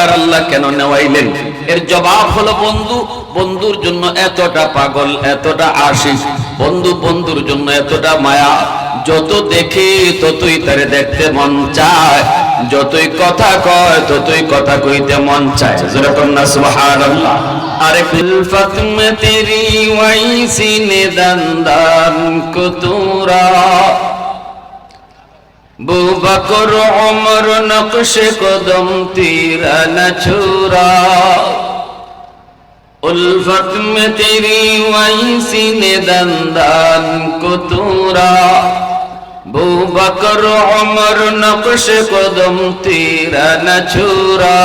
দরবার আল্লাহ কেন নেওয়াইলেন? এর জবাব হলো বন্ধু, বন্ধুর জন্য এতটা পাগল, এতটা আশিস। বন্ধু, বন্ধুর জন্য এতটা মায়া। যত দেখে ততই তারে দেখতে মন চায়। যতই কথা কয় ততই কথা কইতে মন চায়। যেরকম না, সুবহানাল্লাহ। আরে কুলফত মে তেরি ওয়াইসি নে দন্দান কুতুরা। বুবকর অমর নকশ কদম তীরা না উলফত মে তেরি ওয়াইসি নে দন্দান কুতুরা। বুবকর অমর নকশ কদম তীরা না ছুরা।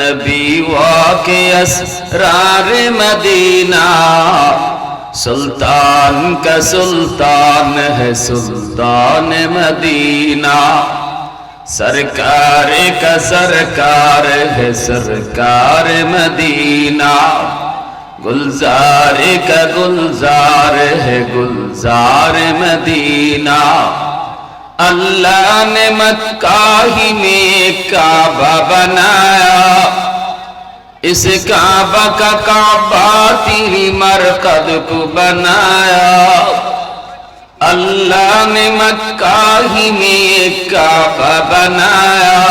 নবী ওয়াকে আসরার মদিনা। سلطان کا سلطان ہے سلطان مدینہ سرکار کا سرکار ہے سرکار مدینہ گلزار کا گلزار ہے گلزار مدینہ اللہ نے مکہ ہی میں کعبہ بنایا इस काबा का काबा तेरी मरकद को बनाया। अल्लाह ने मक्का ही में एक काबा बनाया।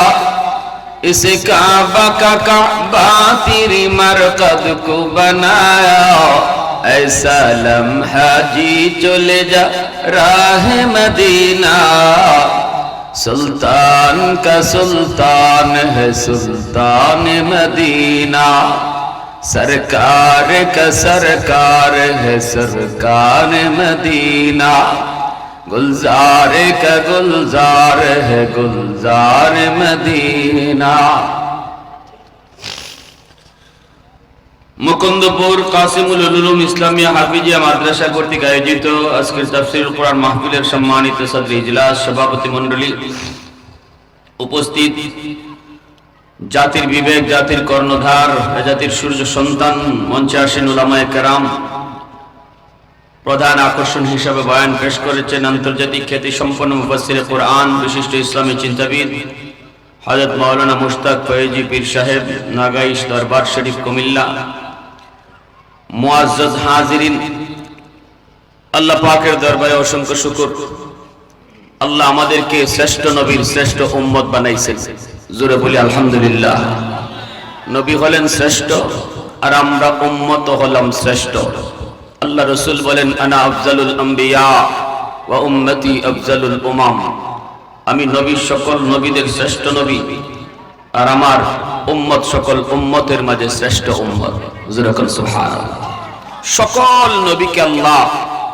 इस काबा का काबा तेरी मरकद को बनाया। ऐसा लम्हा जी चले जा राह मदीना। سلطان کا سلطان ہے سلطان مدینہ سرکار کا سرکار ہے سرکار مدینہ گلزار کا گلزار ہے گلزار مدینہ মুকুন্দপুর কাসিমুল উলুম ইসলামিয়া হাফিজিয়া মাদ্রাসা কর্তৃক আয়োজিত আজকের তাফসিরুল কোরআন মাহফিলের সম্মানিত সদর ইজলাস সভাপতি মণ্ডলী উপস্থিত। জাতির বিবেক, জাতির কর্ণধার, জাতির সূর্য সন্তান, মঞ্চে আসেন উলামায়ে কেরাম। প্রধান আকর্ষণ হিসাবে বয়ান পেশ করেছেন আন্তর্জাতিক খ্যাতি সম্পন্ন মুফাসসিরে কোরআন বিশিষ্ট ইসলামী চিন্তাবিদ হযরত মাওলানা মুশতাক ফয়েজি পীর সাহেব, নাগাইশ দরবার শরীফ কুমিল্লা। মুআজ্জাজ হাজিরিন, আল্লাহ পাকের দরবারে অসংখ্য শুকর। আল্লাহ আমাদেরকে শ্রেষ্ঠ নবীর শ্রেষ্ঠ উম্মত বানাইছেন। জোরে বলি আলহামদুলিল্লাহ। নবী হলেন শ্রেষ্ঠ, আর আমরা উম্মত হলাম শ্রেষ্ঠ। আল্লাহ রসুল বলেন, আনা আফজালুল আম্বিয়া ওয়া উম্মতি আফজালুল উমাম। আমি নবীর সকল নবীদের শ্রেষ্ঠ নবী, আর আমার উম্মত সকল উম্মতের মাঝে শ্রেষ্ঠ উম্মত। যেরকম সুবহানাল্লাহ। সকল নবীকে আল্লাহ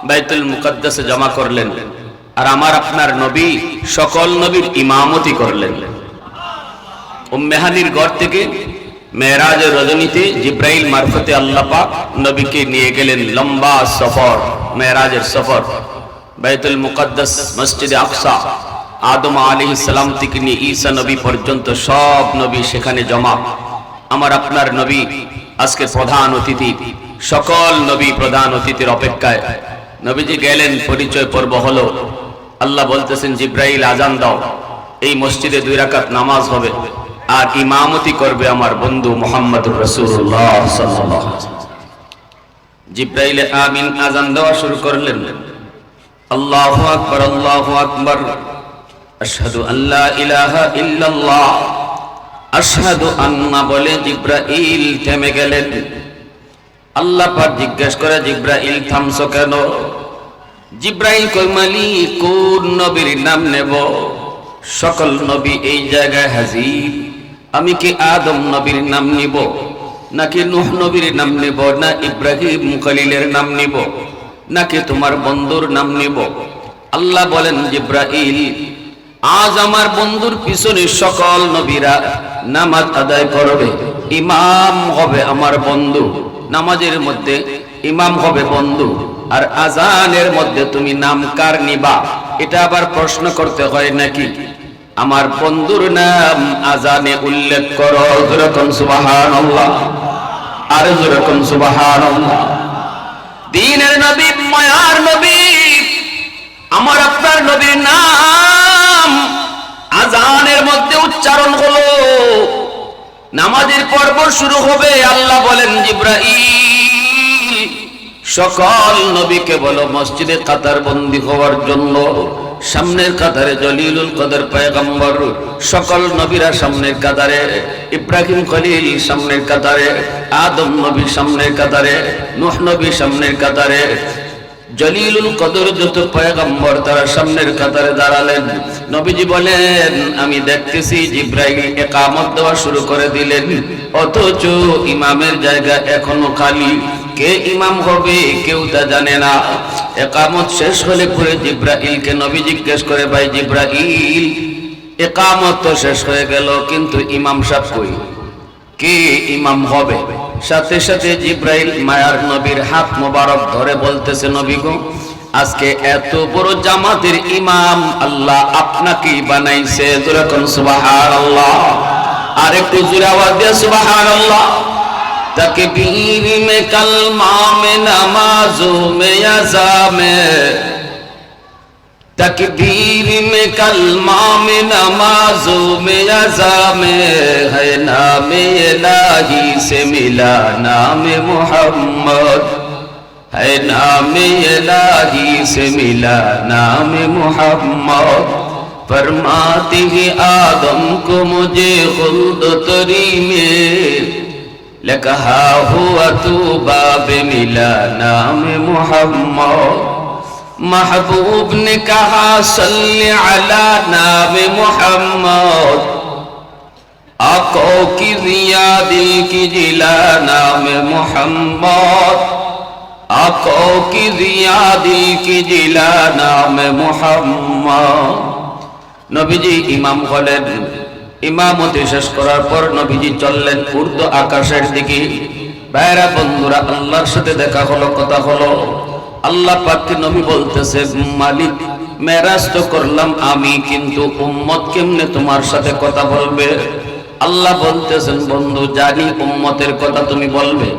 বাইতুল মুকদ্দাসে জমা করলেন। আর আমার আপনার নবী সকল নবীর ইমামতি করলেন। উম্মেহানির ঘর থেকে মেয়েরাজের রজনীতে জিব্রাইল মারফতে আল্লাহ পাক নবীকে নিয়ে গেলেন লম্বা সফর, মেয়েরাজের সফর। বাইতুল মুকদ্দাস মসজিদে আকসা আদম আলী সালাম থেকে নিয়ে ঈসা নবী পর্যন্ত সব নবী সেখানে জমা। আমার আপনার নবী আজকে প্রধান অতিথি, সকল নবী প্রধান অতিথির অপেক্ষায়। নবীজি গেলেন, পরিচয় পর্ব হলো, আল্লাহ বলতেছেন, জিব্রাইল, আজান দাও। এই মসজিদে দুই রাকাত নামাজ হবে, আর ইমামতি করবে আমার বন্ধু সাল্লাল্লাহু জিব্রাইল, আমিন। আজান দেওয়া শুরু করলেন। আল্লাহ আকবার, আল্লাহু আকবার। আশহাদু আল্লা ইলাহা ইল্লাল্লাহ। আশহাদু আন্না বলে জিব্রাইল থেমে গেলেন। আল্লাহ পাক জিজ্ঞেস করে, জিব্রাইল, থামছো কেন? জিব্রাইল কই মালিক, কোন নবীর নাম নেব? সকল নবী এই জায়গায় হাজির। আমি কি আদম নবীর নাম নিব? নাকি নুহ নবীর নাম নিব? না ইব্রাহিম খলিলের নাম নিব? নাকি তোমার বন্ধুর নাম নিব? আল্লাহ বলেন, জিব্রাইল আজ আমার বন্ধুর পিছনে সকল নবীরা নামাজ আদায় করবে। ইমাম হবে আমার বন্ধু। নামাজের মধ্যে ইমাম হবে বন্ধু। আর আজানের মধ্যে তুমি নাম কার নিবা। এটা আবার প্রশ্ন করতে হয় নাকি? আমার বন্ধুর নাম আজানে উল্লেখ করো। যেরকম সুবহানাল্লাহ। আর যেরকম সুবহানাল্লাহ। দিনের নবী, মায়ার নবী, আমার আপনার নবীর নাম আজানের মধ্যে উচ্চারণ হলো, নামাজের পর্ব শুরু হবে, আল্লাহ বলেন, জিব্রাইল, সকল নবীকে বলো, মসজিদে কাতার বন্দি হওয়ার জন্য, সামনের কাতারে জলিলুল কদর পয়গম্বর, সকল নবীরা সামনের কাতারে, ইব্রাহিম খলিল সামনের কাতারে, আদম নবী সামনের কাতারে, নুহ নবী সামনের কাতারে জলিলুল কদর যত পয়গম্বর তারা সামনের কাতারে দাঁড়ালেন। নবীজি বলেন, আমি দেখতেছি জিব্রাইল একামত দেওয়া শুরু করে দিলেন। অথচ ইমামের জায়গা এখনও খালি। কে ইমাম হবে, কেউ তা জানে না। একামত শেষ হলে পরে জিব্রাইলকে নবী জিজ্ঞেস করে, ভাই জিব্রাইল, একামত তো শেষ হয়ে গেল, কিন্তু ইমাম সাহেব কই? কে ইমাম হবে? সাথে সাথে জিব্রাইল মায়ার নবীর হাত মোবারক ধরে বলতেছে, নবী গো, আজকে এত বড় জামাতের ইমাম আল্লাহ আপনাকে বানাইছে। যেরকম সুবাহার আল্লাহ আর একটু জোরে আওয়াজ দিয়ে সুবাহার আল্লাহ তকবীর মে কাল মামে নামাজ মে আযামে। تکبیر میں کلمہ میں نمازوں میں عزا میں ہے نام الہی سے ملا نام محمد ہے نام الہی سے ملا نام محمد فرماتی ہے آدم کو مجھے خلد تری میں لکہا ہوا تو باب ملا نام محمد محبوب نے کہا صلی علی نام محمد آقا کی ضیا دل کی جلا نام محمد آقا کی ضیا دل کی جلا نام محمد نبی جی امام হলেন ইমামতি শেষ করার পর নবীজি চললেন উর্দু আকাশের দিকে বাইরা বন্ধুরা আল্লাহর সাথে দেখা হলো কথা হলো আল্লাহ পাককে নবী বলতেছে, মালিক, মেরাজ তো করলাম আমি, কিন্তু উম্মত কেমনে তোমার সাথে কথা বলবে? আল্লাহ বলতেছেন, বন্ধু, জানি উম্মতের কথা তুমি বলবে।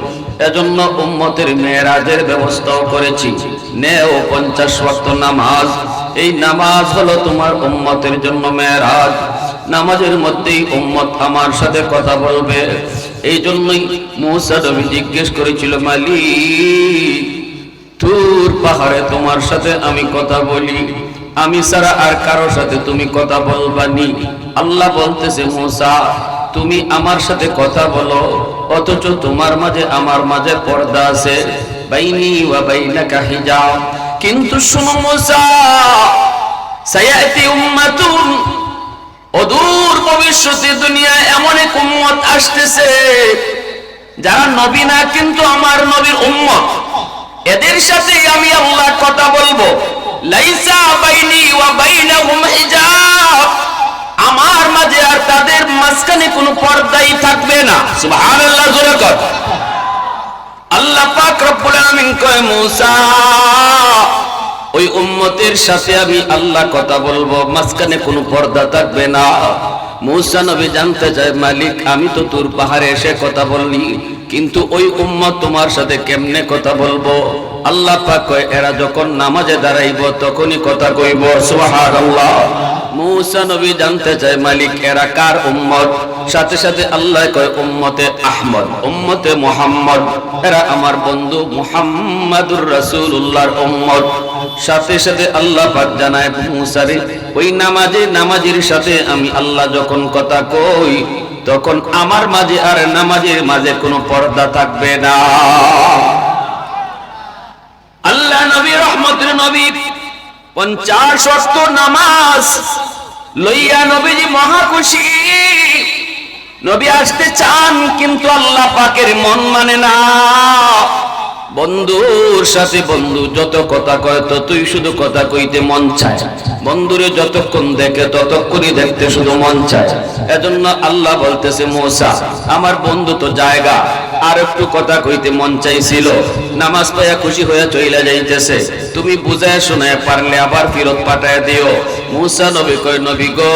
এজন্য উম্মতের মেয়েরাজের ব্যবস্থাও করেছি। নেও পঞ্চাশ ওয়াক্ত নামাজ। এই নামাজ হলো তোমার উম্মতের জন্য মেয়েরাজ নামাজের মধ্যেই উম্মত আমার সাথে কথা বলবে। এই জন্যই মৌসা নবী জিজ্ঞেস করেছিল, মালিক তুর পাহাড়ে তোমার সাথে আমি কথা বলি। আমি ছাড়া আর কারোর সাথে তুমি কথা বলবানি। আল্লাহ বলতেছে, মোসা, তুমি আমার সাথে কথা বলো। অথচ তোমার মাঝে আমার মাঝে পর্দা আছে। বাইনি ওয়া বাইনাকা হিজাব। কিন্তু শুনো, মোসা, সায়াতি উম্মাতুন, অদূর ভবিষ্যতে দুনিয়ায় এমন এক উম্মত আসতেছে, যারা নবী না, কিন্তু আমার নবীর উম্মত। এদের সাথে আমি আল্লাহ কথা বলব। লাইসা বাইনি ওয়া বাইনাহুম হিজাব। আমার মাঝে আর তাদের মাঝখানে কোনো পর্দাই থাকবে না। সুবহানাল্লাহ, জোরে কর। আল্লাহ পাক রব্বুল আলামিন কয়, মূসা ওই উম্মতের সাথে আমি আল্লাহ কথা বলব, মাঝখানে কোনো পর্দা থাকবে না। মৌসা নবী জানতে চায়, মালিক, আমি তো তোর পাহাড়ে এসে কথা বললি, কিন্তু ওই উম্মত তোমার সাথে কেমনে কথা বলব? আল্লাহ পাক এরা যখন নামাজে দাঁড়াইব, তখনই কথা কইব, সুবহানাল্লাহ। মৌসা নবী জানতে চায়, মালিক, এরা কার উম্মত? সাথে সাথে আল্লাহ কয়, উম্মতে আহমদ, উম্মতে মোহাম্মদ। এরা আমার বন্ধু মুহাম্মাদুর রাসূলুল্লাহর উম্মত। সাথে সাথে আল্লাহ পাক জানায়, মুসারে, ওই নামাজে, নামাজের সাথে আমি আল্লাহ যখন কথা কই, তখন আমার মাঝে আর নামাজের মাঝে কোনো পর্দা থাকবে না। আল্লাহ নবী, রহমতের নবী, পঞ্চাশ অস্ত নামাজ লইয়া নবীজি মহা খুশি। নবী আসতে চান, কিন্তু আল্লাহ পাকের মন মানে না। বন্ধুর সাথে বন্ধু যত কথা কয় ততই শুধু কথা কইতে মন চায়। বন্ধুরে যতক্ষণ দেখে ততক্ষণই দেখতে শুধু মন চায়। এজন্য আল্লাহ বলতেছে, মোসা, আমার বন্ধু তো জায়গা। আর একটু কথা কইতে মন চাইছিল। নামাজ পাইয়া খুশি হয়ে চইলা যাইতেছে। তুমি বুঝায় শোনায় পারলে আবার ফিরত পাঠায় দিও। মুসা নবী কয়, নবী গো,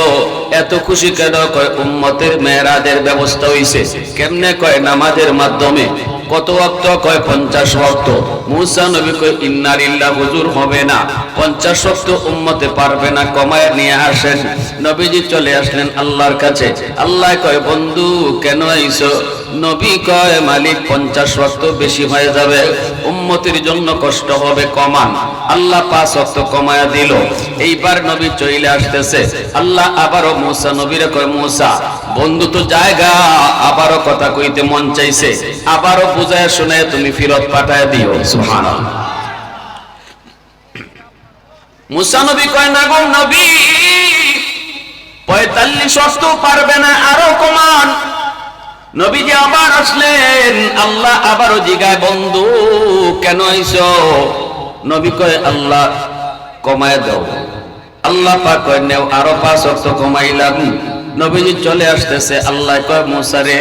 এত খুশি কেন? কয়, উম্মতের মেয়েরাদের ব্যবস্থা হইছে। কেমনে কয়, নামাজের মাধ্যমে কত ওয়াক্ত? কয় পঞ্চাশ ওয়াক্ত। মুসা নবী কয় ইন্নারিল্লাহ হুজুর হবে না। পঞ্চাশ ওয়াক্ত উম্মতে পারবে না, কমায় নিয়ে আসেন। নবীজি চলে আসলেন আল্লাহর কাছে। আল্লাহ কয়, বন্ধু, কেন আইছো নবী কয়, মালিক, পঞ্চাশ ওয়াক্ত বেশি হয়ে যাবে। উম্মতির জন্য কষ্ট হবে কমান। আল্লাহ পাঁচ ওয়াক্ত কমায়া দিল। এইবার নবী চলে আসতেছে। আল্লাহ আবারও মুসা, নবীরে কয়, মুসা, বন্ধু তো জায়গা। আবারও কথা কইতে মন চাইছে। আবারও বুঝায় শুনে তুমি ফিরত পাঠায় দিও। সুবহানাল্লাহ। মুসা, নবী কয়, না গো নবী, পঁয়তাল্লিশ অস্ত পারবে না, আরও কমান। নবীজি আবার আসলেন, আল্লাহ আবারও জিগায়, বন্ধু, কেন আইছো? নবী কয়, আল্লাহ, কমায় দাও। আল্লাহ পাক কয়, নেও, আরও পাঁচ অক্ত কমাইলাম। নবীজি চলে আসতেছে, আল্লাহ কয় মুসারে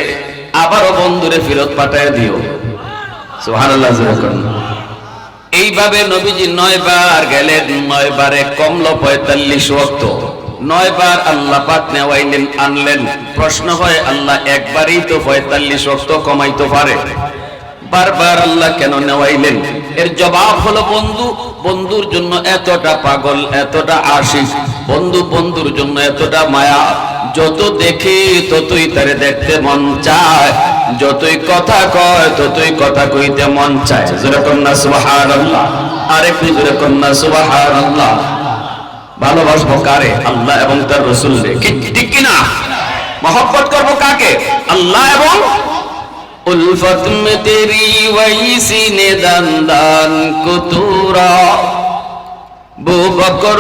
আবারও বন্ধুরে ফেরত পাঠায় দিও। এইভাবে নবীজি নয় বার গেলেন নয় বারে কমলো পঁয়তাল্লিশ ওয়াক্ত নয় বার আল্লাহ পাক নেওয়াইলেন আনলেন। প্রশ্ন হয়, আল্লাহ একবারই তো পঁয়তাল্লিশ ওয়াক্ত কমাইতে পারে। বারবার আল্লাহ কেন নেওয়াইলেন এর জবাব হলো বন্ধু, বন্ধুর জন্য এতটা পাগল, এতটা আশিস। বন্ধু, বন্ধুর জন্য এতটা মায়া। যত দেখি, ততই তারে দেখতে মন চায়। যতই কথা কয়, ততই কথা কইতে মন চায়। জোরে কন্যা সুবহানাল্লাহ। আরেকটু জোরে কন্যা সুবহানাল্লাহ। ভালোবাসবো কারে? আল্লাহ এবং তার রসুল ঠিক কিনা? মহব্বত করব কাকে? আল্লাহ এবং উলফত মে তেরি ওয়াইসি নে দান কুতুরা। বু বকর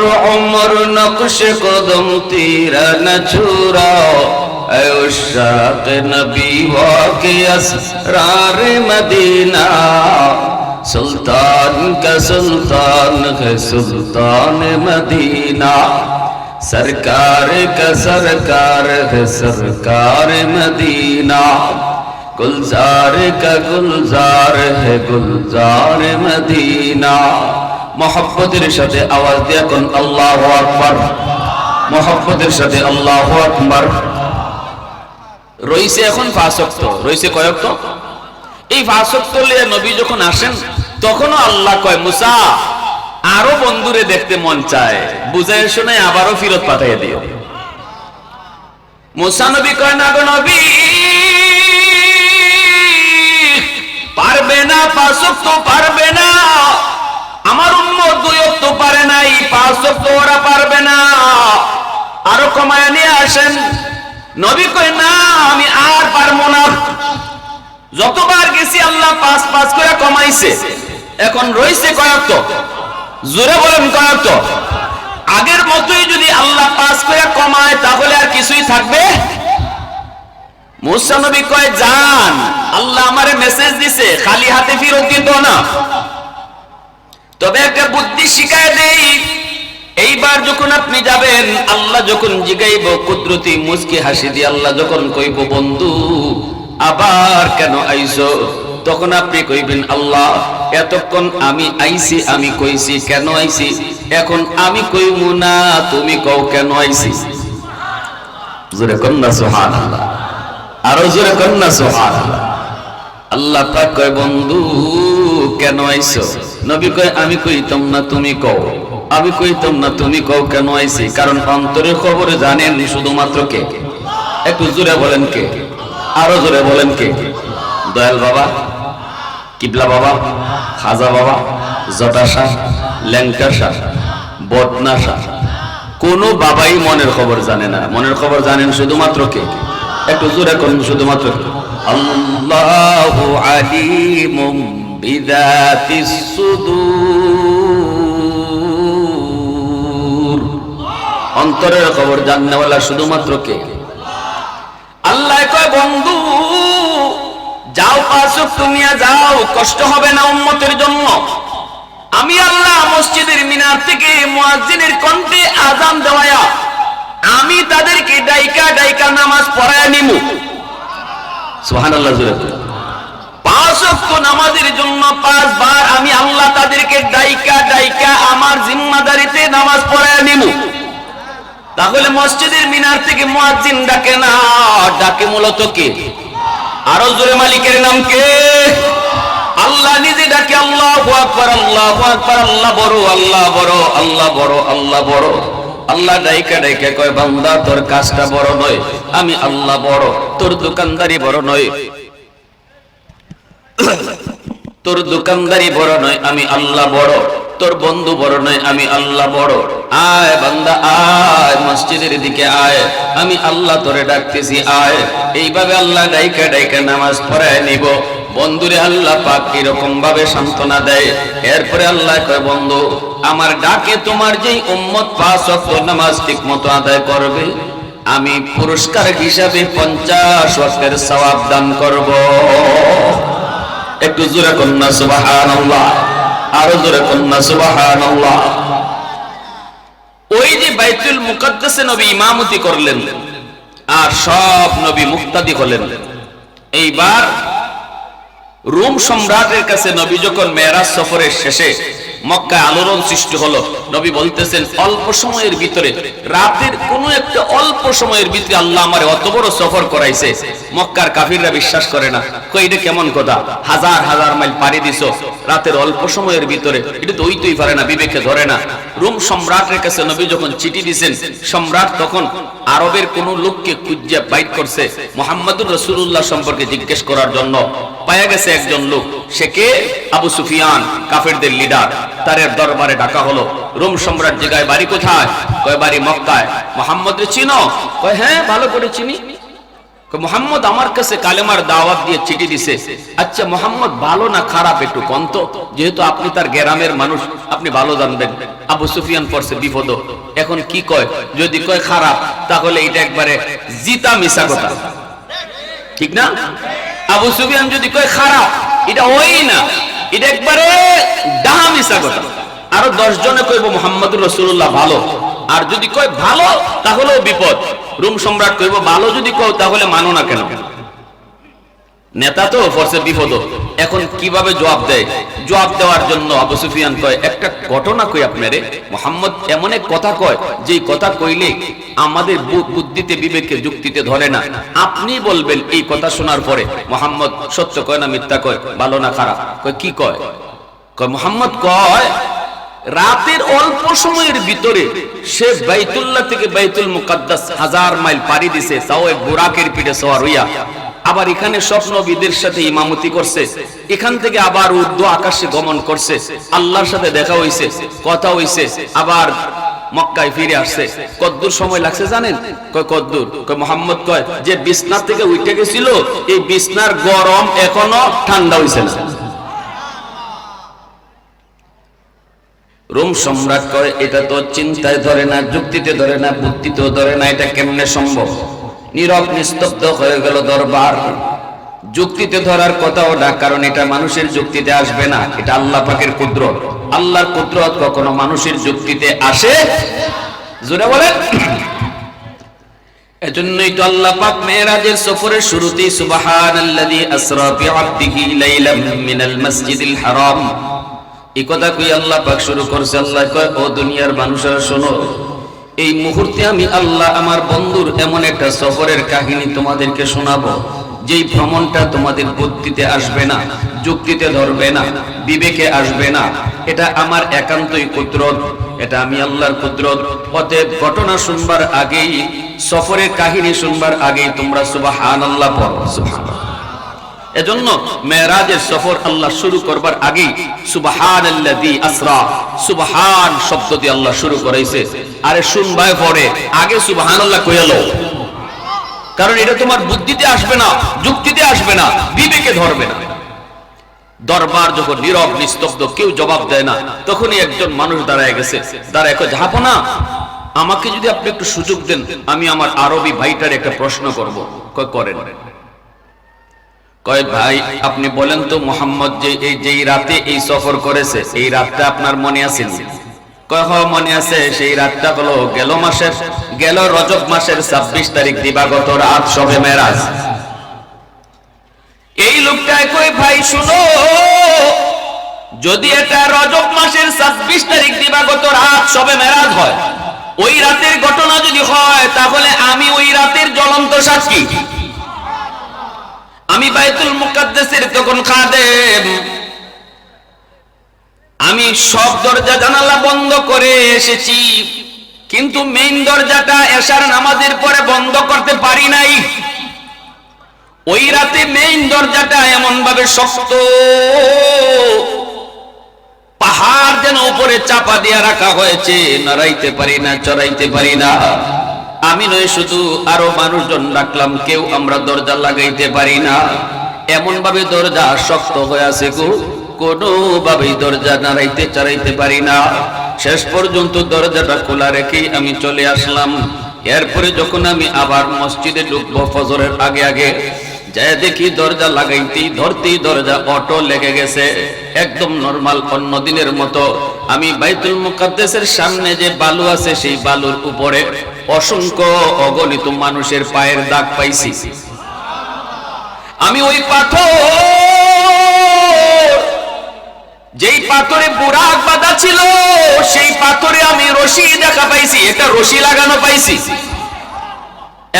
নকশ কদম তীরা না আয়ুশাক নবী ওয়াকে আসরার মদিনা। সুলতান কা সুলতান হে সুলতান মদিনা সরকার কা সরকার হে সরকার মদিনা গুলজার কা গুলজার হে গুলজার মদিনা মোহাম্মদের সাথে আওয়াজ দিয়া কোন আল্লাহ আকবর মোহাম্মদের সাথে আল্লাহ আকবর রইছে এখন পাঁচ অক্ট রইছে তো? এই পাঁচ অক্ট নবী যখন আসেন তখনও আল্লাহ কয়, মুসা, আরও বন্ধুরে দেখতে মন চায়। বুঝাই শুনে আবারও ফিরত পাঠিয়ে দিও। মুসা নবী কয়, না গো নবী, পারবে না তো পারবে না। আমার উম্মত দুই তো পারে নাই, পাঁচক তো ওরা পারবে না। আরও কমায় নিয়ে আসেন। নবী কই না, আমি আর পারব না। যতবার গেছি আল্লাহ পাঁচ পাঁচ করে কমাইছে। এখন রইছে কয়েক জোরে বলেন কয়েক আগের মতোই যদি আল্লাহ পাঁচ করে কমায়, তাহলে আর কিছুই থাকবে? আল্লাহ যখন আপনি যাবেন, আল্লাহ যখন জিগাইব, কুদরতি মুসকি হাসি দিয়ে আল্লাহ যখন কইব, বন্ধু আবার কেন আইছো তখন আপনি কইবেন, আল্লাহ, এতক্ষণ আমি আইছি, আমি কইছি, কেন আইছি? এখন আমি কইমু না, তুমি কও কেন আইছি? জোরে কন্যা, সুবহানাল্লাহ। আরও জোরে কন্যা, সুবহানাল্লাহ। আল্লাহ পাক কয়, বন্ধু, কেন আইছো নবী কয়, আমি কইতাম না, তুমি কও। আমি কইতাম না, তুমি কও কেন আইছি? কারণ অন্তরের খবরে জানেন শুধুমাত্র কে? একটু জোরে বলেন কে? আরও জোরে বলেন কে? দয়াল বাবা, কিবলা বাবা, খাজা বাবা, জটা শাহ, ল্যাংটা শাহ, বদনা শাহ। কোন বাবাই মনের খবর জানে না। মনের খবর জানেন শুধুমাত্র কে? একটু জোরে করুন শুধুমাত্র? আল্লাহু আলিমুম বিদাতিস সুদূর। অন্তরের খবর জাননেওয়ালা শুধুমাত্র কে? আল্লাহ কয়, বন্ধু, যাও পাঁচক তুমিয়া যাও, কষ্ট হবে না উম্মতের জন্য। আমি আল্লাহ মসজিদের মিনার থেকে মুয়াজ্জিনের কণ্ঠে আজান দেওয়ায়া আমি তাদেরকে ডাইকা ডাইকা নামাজ পড়ায় নিমু। সুবহানাল্লাহ পাঁচ ওয়াক্ত নামাজের জন্য পাঁচবার আমি আল্লাহ তাদেরকে ডাইকা ডাইকা আমার জিম্মাদারিতে নামাজ পড়ায় নিমু তাহলে মসজিদের মিনার থেকে মুয়াজ্জিন ডাকে না, ডাকে মূলত কে? আরও জোরে মালিকের নাম কে? আল্লাহ নিজে ডাকে, আল্লাহ আকবার আল্লাহ আকবার, আল্লাহ বড় আল্লাহ বড় আল্লাহ বড় আল্লাহ বড়। আল্লাহ ডাইকা ডাইকা কয়, বান্দা, তোর কাজটা বড় নয়, আমি আল্লাহ বড়, তোর দোকানদারি বড় নয়। তোর দোকানদারি বড় নয়, আমি আল্লাহ বড়। তোর বন্ধু বড় নয়, আমি আল্লাহ বড়। আয় বান্দা, আয়, মসজিদের দিকে আয়। আমি আল্লাহ তোরে ডাকতেছি, আয়। এইভাবে আল্লাহ ডাইকা ডাইকা নামাজ পড়ায় নিব। বন্ধুরে আল্লাহ পাক এরকম ভাবে সান্ত্বনা দেয়। এরপরে আল্লাহ কয়, বন্ধু, আমার ডাকে তোমার যেই উম্মত পাঁচ ওয়াক্ত নামাজ ঠিক মতো আদায় করবে, আমি পুরস্কার হিসাবে পঞ্চাশ ওয়াক্তের সওয়াব দান করব। একটু জোরে কন্যা সুবাহান আরও জোরে কন্যা সুবাহান ওই যে বাইতুল মুকদ্দাসে নবী ইমামতি করলেন আর সব নবী মুক্তাদি হলেন। এইবার রোম সম্রাটের কাছে নবী যখন মেরাজ সফরের শেষে মক্কায় আলোড়ন সৃষ্টি হলো। নবী বলতেছেন, অল্প সময়ের ভিতরে, রাতের কোন একটা অল্প সময়ের ভিতরে আল্লাহ আমার অত বড় সফর করাইছে। মক্কার কাফিররা বিশ্বাস করে না এটা কেমন কথা? হাজার হাজার মাইল পাড়ি দিছ, রাতের অল্প সময়ের ভিতরে, এটা তো ওইতেই পারে না, বিবেকে ধরে না। রোম সম্রাটের কাছে নবী যখন চিঠি দিছেন, সম্রাট তখন আরবের কোন লোককে কুজ্জা বাইট করছে মোহাম্মদুর রসুল্লাহ সম্পর্কে জিজ্ঞেস করার জন্য। পায়া গেছে একজন লোক, সে কে? আবু সুফিয়ান, কাফেরদের লিডার। তার দরবারে ডাকা হলো। রোম সম্রাট জায়গায় বাড়ি কোথায়? কয়, বাড়ি মক্কায়। মোহাম্মদ চিনো? কয় হ্যাঁ ভালো করে চিনি। মোহাম্মদ আমার কাছে কালেমার দাওয়াত দিয়ে চিঠি দিছে। আচ্ছা মোহাম্মদ ভালো না খারাপ একটু কন্ত যেহেতু আপনি তার গ্রামের মানুষ, আপনি ভালো জানবেন। আবু সুফিয়ান পড়ছে বিপদ। এখন কি কয়? যদি কয় খারাপ, তাহলে এটা একবারে জিতা মিশা কথা। ঠিক না? আবু সুফিয়ান যদি কয় খারাপ, এটা ওই না। এটা একবারে ডাহা মিশা কথা। আরও দশ জনে কইব মোহাম্মদুর রসুল্লাহ ভালো। আর যদি কয় ভালো, তাহলেও বিপদ। রুম সম্রাট কইব, ভালো যদি কও, তাহলে মানো না কেন? নেতা তো ফরসে বিপদ। এখন কীভাবে জবাব দেয়? জবাব দেওয়ার জন্য আবু সুফিয়ান কয়, একটা ঘটনা কই আপনারে? মোহাম্মদ এমন এক কথা কয় যে কথা কইলে আমাদের বুদ্ধিতে, বিবেকে, যুক্তিতে ধরে না। আপনি বলবেন এই কথা শোনার পরে মোহাম্মদ সত্য কয় না মিথ্যা কয়? ভালো না খারাপ? কয়, কি কয়? কয়, মোহাম্মদ কয় রাতের অল্প সময়ের ভিতরে সে বাইতুল্লাহ থেকে বাইতুল মুকাদ্দাস হাজার মাইল পাড়ি দিছে, তাও এক বুরাকের পিঠে সওয়ার হইয়া আবার এখানে স্বপ্নবিদের সাথে ইমামতি করছে, এখান থেকে আবার উর্দু আকাশে গমন করছে, আল্লাহর সাথে দেখা হইছে, কথা হইছে, আবার মক্কায় ফিরে আসছে। কদ্দুর সময় লাগছে জানেন? কয় কদ্দুর? কয় মোহাম্মদ কয়, যে বিছনা থেকে উঠে গেছিল, এই বিছনার গরম এখনও ঠান্ডা হইছে না। রোম সম্রাট করে, এটা তো চিন্তায় ধরে না, যুক্তিতে ধরে না, বুদ্ধিতেও ধরে না, এটা কেমনে সম্ভব? নীরব, নিস্তব্ধ হয়ে গেল দরবার। যুক্তিতে ধরার কথাও না, কারণ এটা মানুষের যুক্তিতে আসবে না, এটা আল্লাহ পাকের কুদরত। আল্লাহর কুদরত কখনো মানুষের যুক্তিতে আসে জোরে বলেন। এজন্যই তো আল্লাহ পাক মেরাজের সফরের শুরুতেই সুবহানাল্লাযী আসরা বিআবদিহি লাইলাম মিনাল মাসজিদিল হারাম। কথা কই আল্লাহ পাক শুরু করছে, আল্লাহ কয়, ও দুনিয়ার শোনো, এই মুহূর্তে আমি আল্লাহ আমার বন্ধুর এমন একটা সফরের কাহিনী তোমাদেরকে শোনাবো, যেই ভ্রমণটা তোমাদের বুদ্ধিতে আসবে না, যুক্তিতে ধরবে না, বিবেকে আসবে না এটা আমার একান্তই কুদরত, এটা আমি আল্লাহর কুদরত অতএব ঘটনা শুনবার আগেই, সফরের কাহিনী শুনবার আগেই তোমরা সুবাহান আল্লাহ পড়ো। এজন্য মেরাজের সফর আল্লাহ শুরু করবার আগেই সুবহান আসরা, সুবহান শব্দ দিয়ে আল্লাহ শুরু করাইছে আরে শুনবাই পরে, আগে সুবহান আল্লাহ কইয়ালো কারণ এটা তোমার বুদ্ধিতে আসবে না, যুক্তিতে আসবে না, বিবেকে ধরবে না। দরবার যখন নীরব, নিস্তব্ধ, কেউ জবাব দেয় না, তখনই একজন মানুষ দাঁড়ায় গেছে। দাঁড়ায় কয় যাব না, আমাকে যদি আপনি একটু সুযোগ দেন, আমি আমার আরবি ভাইটার একটা প্রশ্ন করব। করেন। কয়, ভাই, আপনি বলেন তো মোহাম্মদ যে এই, যেই রাতে এই সফর করেছে, এই রাতটা আপনার মনে মনে আছে, সেই রাতটা হলো গেল মাসের, গেল রজব মাসের ছাব্বিশ তারিখ দিবাগত রাত সবে মেরাজ। এই লোকটায় কই ভাই, শুনো, যদি এটা রজব মাসের ছাব্বিশ তারিখ দিবাগত রাত সবে মেরাজ হয়, ওই রাতের ঘটনা যদি হয়, তাহলে আমি ওই রাতের জ্বলন্ত সাক্ষী। আমি বাইতুল মুকাদ্দাসের তখন খাদেম। আমি সব দরজা জানালা বন্ধ করে এসেছি। কিন্তু মেইন দরজাটা এশার নামাজের পরে বন্ধ করতে পারি নাই। ওই রাতে মেইন দরজাটা এমন ভাবে শক্ত। পাহাড় যেন উপরে চাপা দিয়ে রাখা হয়েছে। নড়াইতে পারি না, চড়াইতে পারি না। আমি নয়, শুধু আরও মানুষজন ডাকলাম, কেউ আমরা দরজা লাগাইতে পারি না। এমন ভাবে দরজা শক্ত হয়ে আছে গো। কোনোভাবেই দরজা নাড়াইতে চাড়াইতে পারি না। শেষ পর্যন্ত দরজাটা খোলা রেখেই আমি চলে আসলাম। এরপরে যখন আমি আবার মসজিদে ঢুকবো ফজরের আগে আগে যাই দেখি দরজা লাগাইতেই, ধরতেই দরজা অটো লেগে গেছে। একদম নরমাল, অন্য দিনের মতো। আমি বাইতুল মুকাদ্দেসের সামনে যে বালু আছে, সেই বালুর উপরে অসংখ্য অগণিত মানুষের পায়ের দাগ পাইছি। আমি ওই পাথর, যেই পাথরে বুরাক বাঁধা ছিল, সেই পাথরে আমি রশি দেখা পাইছি এটা রশি লাগানো পাইছি।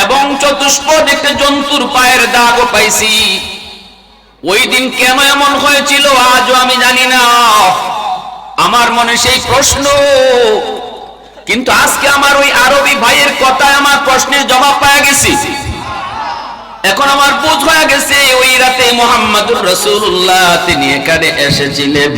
এবং চতুষ্পদ একটা জন্তুর পায়ের দাগও পাইছি। ওই দিন কেন এমন হয়েছিল, আজও আমি জানি না। আমার মনে সেই প্রশ্ন কিন্তু আজকে আমার ওই আরবি ভাইয়ের কথায় আমার প্রশ্নের জবাব পাওয়া গেছি। এখন আমার বোঝ হয়ে গেছে, ওই রাতে মোহাম্মদুর রসুল্লাহ তিনি এখানে এসেছিলেন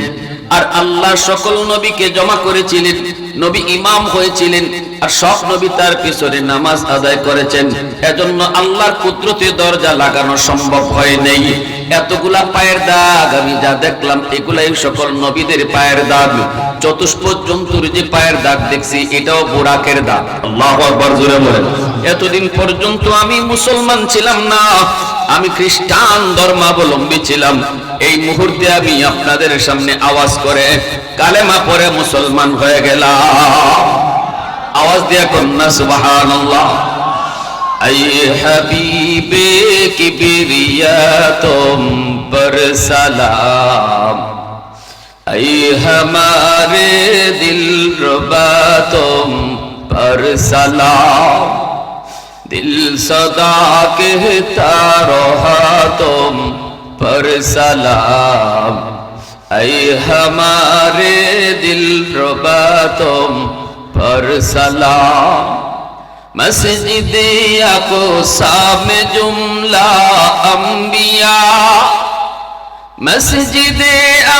আর আল্লাহ সকল নবীকে জমা করেছিলেন, নবী ইমাম হয়েছিলেন আর সব নবী তার পিছনে নামাজ আদায় করেছেন। এজন্য আল্লাহর কুদরতে দরজা লাগানো সম্ভব হয় নাই। এতগুলা পায়ের দাগ, আমি যা দেখলাম, এগুলাই সকল নবীদের পায়ের দাগ। চতুষ্পদ জন্তুর যে পায়ের দাগ দেখছি, এটাও বোরাকের দাগ। আকবার জোরে বলেন। এতদিন পর্যন্ত আমি মুসলমান ছিলাম না, আমি খ্রিস্টান ধর্মাবলম্বী ছিলাম। এই মুহূর্তে আমি আপনাদের সামনে আওয়াজ করে কালেমা পরে মুসলমান হয়ে গেলাম। আওয়াজ দিয়া কন্যা সুবাহান আই হাবিবে কিবরিয়া তুম পর সালাম। اے ہمارے دل ربا تم پر سلام دل صدا کہتا رہا تم پر سلام اے ہمارے دل ربا تم پر سلام مسجد کو سام جملہ انبیاء মসজিদ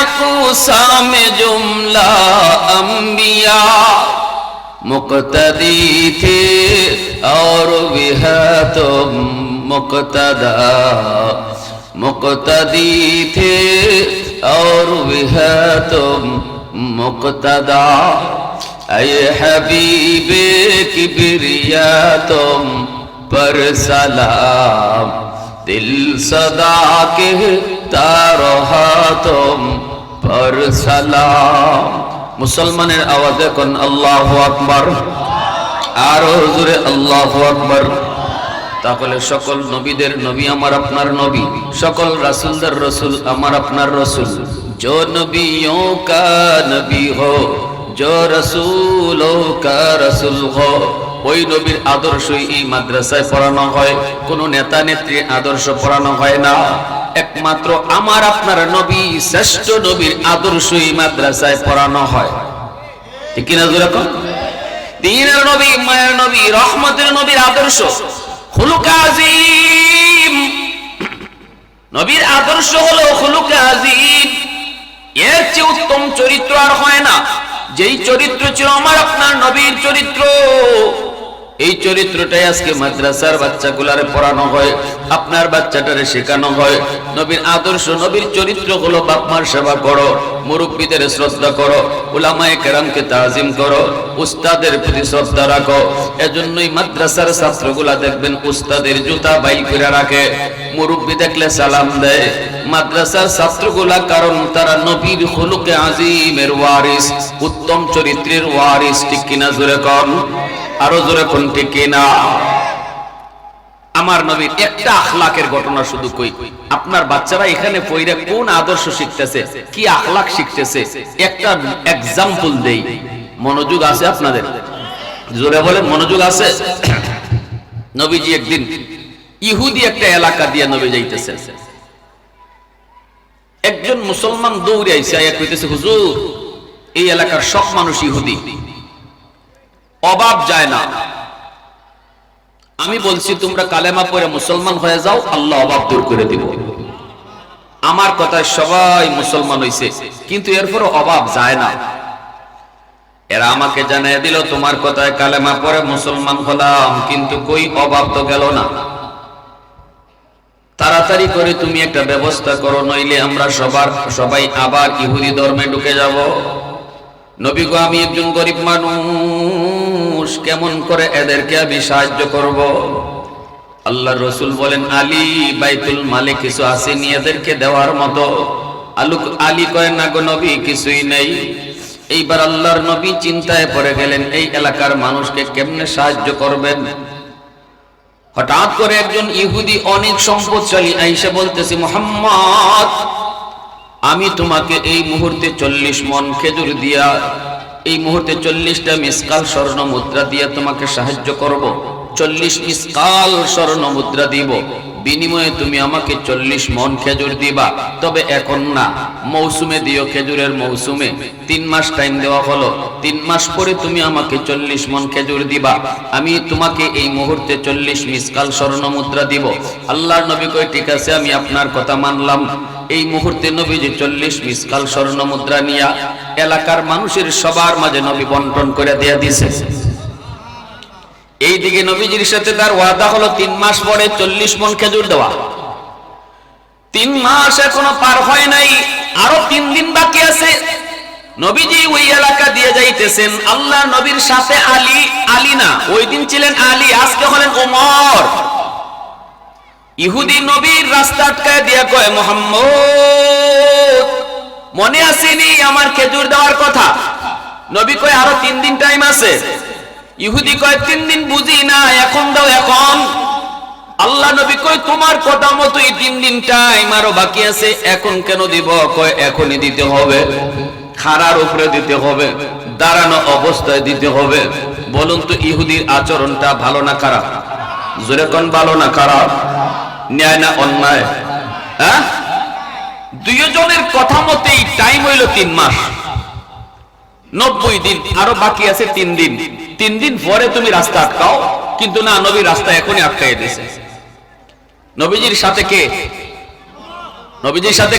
আকুসাম জুমলা অম্বিয়া মুক্তদি থে আর বিহত মুক্তদা মুক্তদি থে আর বিহত মুক্তদা اے حبیب کبریا تم پر سلام دل صدا کے মুসলমানের আওয়াজ এখন আল্লাহ আকবর? আর হজুরে আল্লাহ আকবর। তাহলে সকল নবীদের নবী আমার আপনার নবী, সকল রাসুলদের রসুল আমার আপনার রসুল। জো নবীও কা নবী হো জো রসুল কা রসুল হো। ওই নবীর আদর্শই এই মাদ্রাসায় পড়ানো হয়, কোনো নেতা নেত্রী আদর্শ পড়ানো হয় না। একমাত্র আমার আপনার নবী, শ্রেষ্ঠ নবীর আদর্শই মাদ্রাসায় পড়ানো হয়। ঠিক কিনা যেরকম দিনের নবী, মায়ের নবী, রহমতের নবীর আদর্শ। নবীর আদর্শ হলো এর চেয়ে উত্তম চরিত্র আর হয় না। যেই চরিত্র ছিল আমার, আপনার নবীর চরিত্র। এই চরিত্রটাই আজকে মাদ্রাসার বাচ্চাগুলারে পড়ানো হয়, আপনার বাচ্চাটারে শেখানো হয়। নবীর আদর্শ, নবীর চরিত্র হলো বাপমার সেবা করো, মুরব্বীদের শ্রদ্ধা করো, উলামায়ে কেরামকে তাজিম করো, উস্তাদের প্রতি শ্রদ্ধা রাখো। এজন্যই মাদ্রাসার ছাত্রগুলা দেখবেন উস্তাদের জুতা বাইল করে রাখে, মুরব্বী দেখলে সালাম দেয়। মাদ্রাসার ছাত্রগুলা কারণ তারা নবীর হলুকে আজিমের ওয়ারিস, উত্তম চরিত্রের ওয়ারিস, ঠিক কিনা জোরে কন? আরও জোরে কোন ঠিক কিনা? আমার নবীর একটা আখলাকের ঘটনা শুধু কই, আপনার বাচ্চারা এখানে পইরা কোন আদর্শ শিখতেছে, কি আখলাক শিখতেছে, একটা এক্সাম্পল দেই। মনোযোগ আছে আপনাদের? জোরে বলেন, মনোযোগ আছে? নবীজি একদিন ইহুদি একটা এলাকা দিয়ে নবী যাইতেছে। একজন মুসলমান দৌড়ে আইসে, আয়া কইতেছে, হুজুর, এই এলাকার সব মানুষ ইহুদি। অভাব যায় না। আমি বলছি, তোমরা কালেমা পরে মুসলমান হয়ে যাও, আল্লাহ অভাব দূর করে দিব। আমার কথায় সবাই মুসলমান হইছে, কিন্তু এরপরও অভাব যায় না। এরা আমাকে জানিয়ে দিল, তোমার কথায় কালেমা পরে মুসলমান হলাম, কিন্তু কই অভাব তো গেল না? তাড়াতাড়ি করে তুমি একটা ব্যবস্থা করো, নইলে আমরা সবার, সবাই আবার ইহুদি ধর্মে ঢুকে যাব। নবী গো, আমি একজন গরিব মানুষ। কেমন করে এদেরকে আমি সাহায্য করব? আল্লাহ রসুল বলেন, আলী, বাইতুল মালে কিছু আসেনি এদেরকে দেওয়ার মতো। আলু আলী কয়, না গো নবী, কিছুই নেই। এইবার আল্লাহর নবী চিন্তায় পড়ে গেলেন, এই এলাকার মানুষকে কেমনে সাহায্য করবেন? হঠাৎ করে একজন ইহুদি অনেক সম্পদশালী আইসা বলতেছে, মোহাম্মদ, আমি তোমাকে এই মুহূর্তে চল্লিশ মন খেজুর দিয়া এই মুহূর্তে চল্লিশটা মিসকাল স্বর্ণ মুদ্রা দিয়ে তোমাকে সাহায্য করব। চল্লিশ মিসকাল স্বর্ণ মুদ্রা দিব। বিনিময়ে তুমি আমাকে চল্লিশ মন খেজুর দিবা। তবে এখন না, মৌসুমে দিও খেজুরের মৌসুমে। তিন মাস টাইম দেওয়া হলো। তিন মাস পরে তুমি আমাকে চল্লিশ মন খেজুর দিবা। আমি তোমাকে এই মুহূর্তে চল্লিশ মিসকাল স্বর্ণ মুদ্রা দিব। আল্লাহর নবী কই ঠিক আছে, আমি আপনার কথা মানলাম। এই মুহূর্তে নবীজি চল্লিশ মিসকাল স্বর্ণ মুদ্রা নিয়া এলাকার মানুষের সবার মাঝে নবী বন্টন করে দিয়া দিছে এই দিকে নবীজির সাথে তার ওয়াদা হলো তিন মাস পরে চল্লিশ মন খেজুর দেওয়া। তিন মাস এখনও পার হয় নাই, আরও তিন দিন বাকি আছে। নবীজি ওই এলাকা দিয়ে যাইতেছেন, আল্লাহ নবীর সাথে আলী আলী না, ওই দিন ছিলেন আলী, আজকে হলেন ওমর। ইহুদি নবীর রাস্তা আটকায় দিয়া কয়, মোহাম্মদ, মনে আসেনি আমার খেজুর দেওয়ার কথা? নবী কয়, আরও তিন দিন টাইম আছে। ইহুদি কয়, তিন দিন বুঝি না, এখন দাও, এখন। আল্লাহ নবী কয়, তোমার কথা মতোই তিন দিন টাইম আরও বাকি আছে, এখন কেন দিব? কয়, এখনই দিতে হবে। খাড়ার উপরে দিতে হবে, দাঁড়ানো অবস্থায় দিতে হবে। বলুন তো ইহুদির আচরণটা ভালো না খারাপ? জোরে কোন, ভালো না খারাপ? ন্যায় না অন্যায়? হ্যাঁ? কথা মতেই টাইম হইল তিন মাস। নব্বই দিন, আরও বাকি আছে তিন দিন। তিন দিন পরে তুমি রাস্তা আটকাও। কিন্তু না, নবী রাস্তা এখনই আটকাই দিয়েছে। নবীজির সাথে কে? নবীজির সাথে